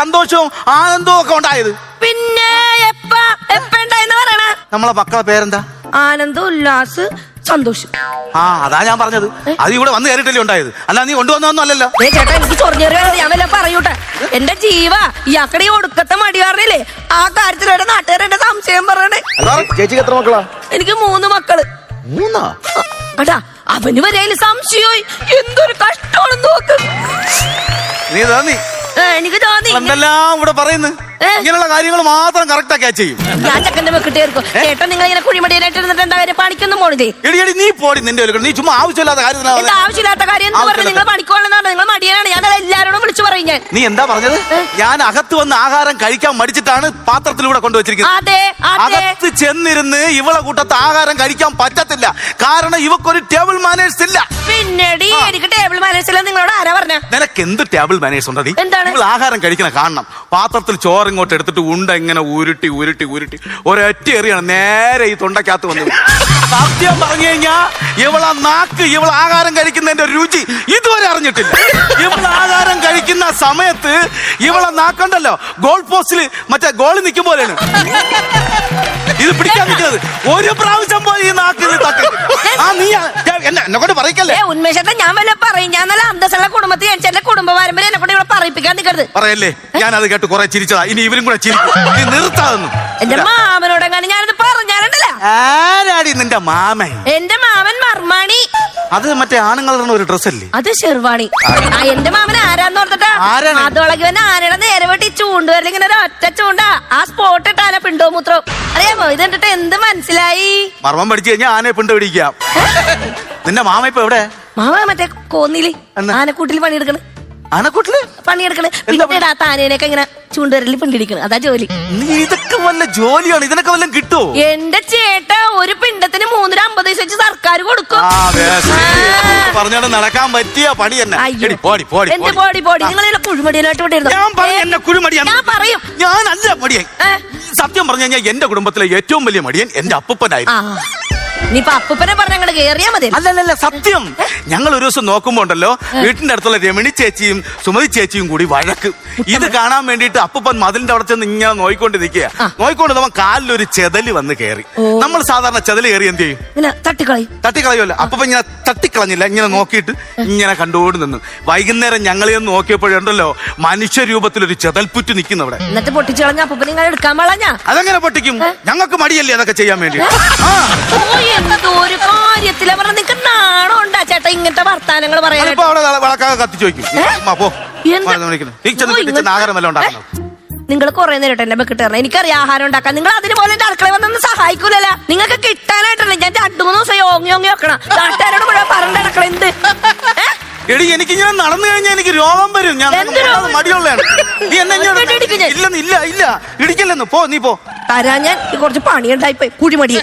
സന്തോഷവും ആനന്ദവും ഒക്കെ ഉണ്ടായത്. പിന്നെ നമ്മളെ മക്കളെ പേരെന്താ? ആനന്ദ ഉല്ലാസ് സന്തോഷം. ആ അതാ ഞാൻ പറഞ്ഞത്. അത് ഇവിടെ വന്ന് കയറിയിട്ടല്ലേ ഉണ്ടായത്. അല്ല നീ കൊണ്ടുവന്നൊന്നും അല്ലല്ലോ. ചേട്ടാ എനിക്ക് ചൊറിഞ്ഞേറി ഞാൻ വല്ല പറയൂട്ടെ? എന്റെ ജീവ ഇയാക്കടെ ഈ ഒടുക്കത്തെ മടികാരനില്ലേ? ആ കാര്യത്തിൽ എന്റെ നാട്ടുകാരെന്റെ സംശയം പറയണേ. ചേച്ചിക്ക് എത്ര മക്കളാ? എനിക്ക് മൂന്ന് മക്കൾ. മൂന്നാ? അടാ അവന് വരെ സംശയമായി. എന്തൊരു കഷ്ടമാണെന്ന് നോക്ക്. നീ. എനിക്ക് തോന്നി എന്തെല്ലാം ഇവിടെ പറയുന്നു? ഇങ്ങനെയുള്ള കാര്യങ്ങൾ മാത്രം കറക്റ്റ് ക്യാച്ച് ചെയ്യും. ഞാൻ ചക്കന്റെ വെക്കിട്ടേർക്കും ചേട്ടൻ നിങ്ങൾ ഇങ്ങനെ കുഴിമടിയിലായിട്ട് ഇരുന്നിട്ട് എന്താ കാര്യം? പണിക്കൊന്നും പോണില്ലേ? എടി എടി നീ പോടി നിന്റെ ഒരു നീ ചുമ്മാ ആവശ്യമില്ലാത്ത എന്താ കാര്യത്തിലാണ് ആവശ്യമില്ലാത്ത കാര്യം? എന്ന് പറഞ്ഞ് നിങ്ങൾ പണിക്കോളെന്നാണ് നിങ്ങൾ മടിയനാണ് ഞാൻ നിങ്ങളെ എല്ലാവരോടും വിളിച്ചു പറയും ഞാൻ. നീ എന്താ പറഞ്ഞത്? ഞാൻ അകത്ത് വന്ന് ആഹാരം കഴിക്കാൻ മടിച്ചിട്ടാണ് പാത്രത്തിലൂടെ കൊണ്ടുവച്ചിരിക്കുന്നത്. അതെ അതെ. അകത്ത് ചെന്നിരുന്ന് ഇവളെ കൂട്ടത്ത് ആഹാരം കഴിക്കാൻ പറ്റത്തില്ല. കാരണം ഇവക്കൊരു ടേബിൾ മാനേഴ്സ് ഇല്ല. പിന്നെടി എനിക്ക് ടേബിൾ മാനേഴ്സില്ല നിങ്ങളോട് ആരാ പറഞ്ഞ? നിനക്ക് എന്ത് ടേബിൾ മാനേഴ്സ് ഉണ്ടടി? എന്താണ്? ഇവൾ ആഹാരം കഴിക്കണ കാണണം. പാത്രത്തിൽ ചോറ് ഇങ്ങോട്ട് എടുത്തിട്ട് ഉണ്ട ഇങ്ങനെ ഉരുട്ടി ഉരുട്ടി ഉരുട്ടി. ഒരൊറ്റ എറിയാണ്. നേരെ ഈ തൊണ്ടക്കകത്ത് വന്നു. സത്യം പറഞ്ഞു കഴിഞ്ഞാ ഇവളെ നാക്ക് ഇവൾ ആഹാരം കഴിക്കുന്നതിന്റെ രുചി ഇതുവരെ അറിഞ്ഞിട്ടില്ല. ഇവൾ ആഹാരം കഴിക്കുന്ന സമയത്ത് ഇവളെ നാക്കണ്ടല്ലോ? ഗോൾ പോസ്റ്റിൽ മറ്റേ ഗോളി നിൽക്കും പോലെയാണ്. ഇത് പിടിക്കാൻ നിൽക്കുന്നത്. ഒരു പ്രാവശ്യം പോലെ ഈ നാക്കിന് എന്നെ എന്നെ കൊണ്ട് പറയിക്കല്ലേ? ഉന്മേഷത്തെ ഞാൻ വല്ല പറയും. ഞാൻ നല്ല അന്തസ്സുള്ള കുടുംബത്തിൽ ജനിച്ച എന്റെ കുടുംബ പാരമ്പര്യം എന്നെ കൊണ്ട് ഇവിടെ പറയിപ്പിക്കാൻ നിൽക്കരുത് പറയല്ലേ? ഞാൻ അത് കേട്ട് കുറെ ചിരിച്ചതാ. ഇനി ഇവരും കൂടെ ചിരിക്കും. നീ നിർത്താതെന്നു. എന്റെ മാമനോടെങ്ങാനും ഞാനത് പറഞ്ഞാലുണ്ടല്ല? ആരാടി നിന്റെ മാമൻ? എന്റെ മാമൻ മർമാണി. അത് മറ്റേ ആണുങ്ങളുടെ ഒരു ഡ്രസ് അല്ലേ അത് ഷെർവാണി. എന്റെ മാമൻ ആരാന്ന് ഓർത്തിട്ടാ? അത് വന്ന ആനയുടെ നേരെ വെട്ടി ചൂണ്ടുവരൽ ഇങ്ങനെ ഒരു ഒറ്റ ചൂണ്ട. ആ സ്പോട്ട് ഇട്ടാല പിണ്ടോ മൂത്രം അറിയാമോ? ഇത് കണ്ടിട്ട് എന്ത് മനസ്സിലായി? മർമ്മം പഠിച്ചു കഴിഞ്ഞാൽ ആനയെ പിണ്ടോ പിടിക്കാം. നിന്റെ മാമ ഇപ്പൊ എവിടെ? മാമ മറ്റേ കോന്നിൽ? ആനക്കൂട്ടിൽ പണിയെടുക്കണ്. ആനക്കൂട്ടിൽ? പണിയെടുക്കണ്. പിന്നെ ആനേനൊക്കെ ഇങ്ങനെ ചൂണ്ടുവരലിൽ പിണ്ടിടിക്കണം. അതാ ജോലി. ഇതൊക്കെ വല്ല ജോലിയാണ്? ഇതിനൊക്കെ വല്ലതും കിട്ടുമോ എന്റെ ചേട്ട ഒരു പിണ്ടത്തിന് മൂന്നര അമ്പത് പൈസ വെച്ച് സർക്കാർ കൊടുക്കും. വേസ്റ്റ്. നടക്കാൻ പറ്റിയ പണി തന്നെ. പോടി പോടി എന്റെ പോടി. ബോഡി നിങ്ങൾ ഇതിനെ ഞാൻ പറയും ഞാനല്ല മടിയായി സത്യം പറഞ്ഞു കഴിഞ്ഞാൽ എന്റെ കുടുംബത്തിലെ ഏറ്റവും വലിയ മടിയൻ എന്റെ അപ്പൂപ്പനായിരുന്നു. ഇനിയിപ്പൊ അപ്പൂപ്പനെ പറഞ്ഞ അങ്ങോട്ട് കേറിയാ മതി. അല്ലല്ലല്ല സത്യം. ഞങ്ങൾ ഒരു ദിവസം നോക്കുമ്പോ ഉണ്ടല്ലോ വീട്ടിന്റെ അടുത്തുള്ള രമണി ചേച്ചിയും സുമതി ചേച്ചിയും കൂടി വഴക്ക്. ഇത് കാണാൻ വേണ്ടിയിട്ട് അപ്പൂപ്പൻ മതിലിന്റെ അവിടെ ചെന്ന് ഇങ്ങനെ നോയിക്കൊണ്ട് നിൽക്കുക നോയിക്കൊണ്ട് നമ്മൾ കാലിലൊരു ചെതൽ വന്ന് കയറി നമ്മൾ സാധാരണ ചെതൽ കയറി എന്ത് ചെയ്യും? തട്ടിക്കളയും. തട്ടിക്കളയുമല്ലോ. അപ്പൊ ഇങ്ങനെ തട്ടിക്കളഞ്ഞില്ല ഇങ്ങനെ നോക്കിയിട്ട് ഇങ്ങനെ കണ്ടുകൊണ്ട് നിന്നു. വൈകുന്നേരം ഞങ്ങളെ ഒന്ന് നോക്കിയപ്പോഴുണ്ടല്ലോ മനുഷ്യരൂപത്തിൽ ഒരു ചെതൽപ്പുറ്റ് നിൽക്കുന്നു അവിടെ എന്നിട്ട് പൊട്ടിച്ചു കളഞ്ഞ അപ്പൂപ്പനെ നിങ്ങൾ എടുക്കാൻ പാടില്ല. അതെങ്ങനെ പൊട്ടിക്കും? ഞങ്ങൾക്ക് മടിയല്ലേ അതൊക്കെ ചെയ്യാൻ വേണ്ടി? എന്തോ ഒരു കാര്യത്തില? പറഞ്ഞ നിങ്ങക്ക് നാണം ഉണ്ടാ ചേട്ടാ ഇങ്ങനത്തെ വർത്താനങ്ങൾ വളക്കാതെ കത്തിച്ചു ഉണ്ടാക്കണം? നിങ്ങൾ കുറെ നേരിട്ട് എന്നെ കിട്ടണം എനിക്കറിയാം ആഹാരം ഉണ്ടാക്കാൻ. നിങ്ങൾ അതിന് പോലെ എന്റെ അടുക്കള വന്നൊന്നും സഹായിക്കൂലല്ല. നിങ്ങൾക്ക് കിട്ടാനായിട്ടല്ല. ഞാൻ രണ്ടു മൂന്ന് ദിവസം ഓങ്ങി ഓങ്ങി വെക്കണം. നാട്ടുകാരോട് മുഴുവൻ പറഞ്ഞ അടുക്കള എന്ത്? എടി എനിക്ക് ഇങ്ങനെ നടന്നു കഴിഞ്ഞാൽ എനിക്ക് രോഗം വരും. ഞാൻ മടിയുള്ളതാണ്. നീ എന്നെ ഇല്ലെന്ന് ഇല്ല ഇല്ല. ഇടിക്കല്ലെന്ന്. പോ നീ പോ. തരാ ഞാൻ. കുറച്ച് പണിയുണ്ടായിപ്പോയി കുഴിമടിയെ